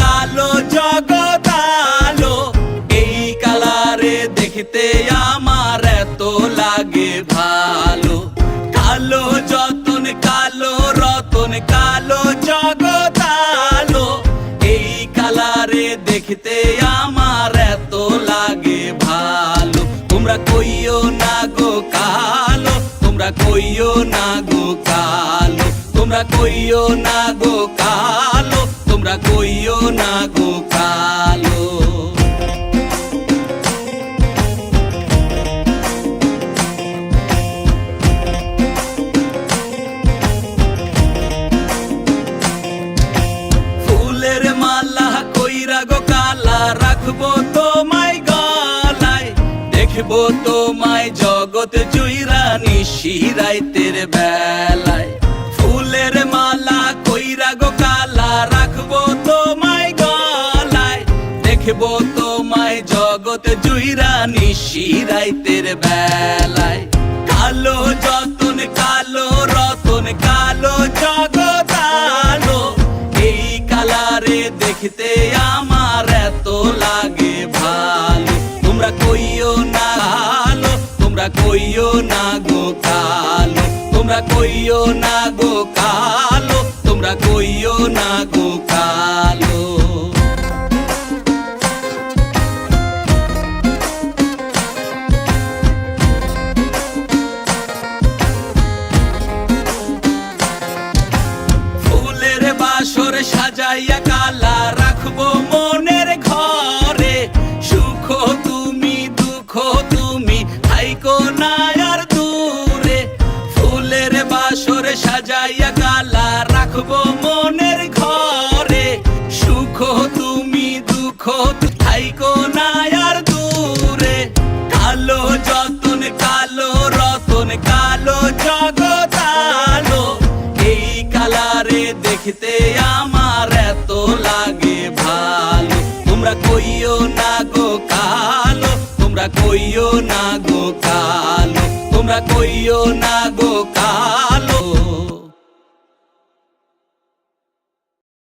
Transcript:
কালো, জগৎ আলো, এই কালারে দেখতে আমার এত লাগে ভালো। কালো যতন, কালো রতন, কালো জগৎ আলো, এই কালারে দেখতে আমার এত লাগে ভালো। তোমরা কইও না গো কালো, তোমরা কইও না গো কালো, তোমরা কইও না গো কালো। তোমরা কইও না গো কালো। ফুলের মালা কইরা গো কালা, রাখব তোমায় গলায়। দেখব তোমায় জগৎ জুইরা নিশিরাইতের বেলায়। দেখব তোমায় জগৎ জুইরা নিশিরাইতের বেলায়। কালো যতন, কালো রতন, কালো জগৎ আলো। এই কালারে দেখতে আমার এত লাগে ভালো। তোমরা কইও না কালো তোমরা কইও না গো কালো। তোমরা কইও না গো কালো, তোমরা কইও না গো কালো। সাজাইয়া কালা রাখব মনের ঘরে। সুখ তুমি, দুঃখ তুমি হাইকো না দূরে। ফুলের বাসর সাজাইয়া কালা রাখব মনের ঘরে। সুখ তুমি, দুঃখ হাইকো না আর দূরে। কালো যতন, কালো রতন, কালো জগতালো এই কালারে দেখতে তোমরা কইও না গো কালো তোমরা কইও না গো কালো।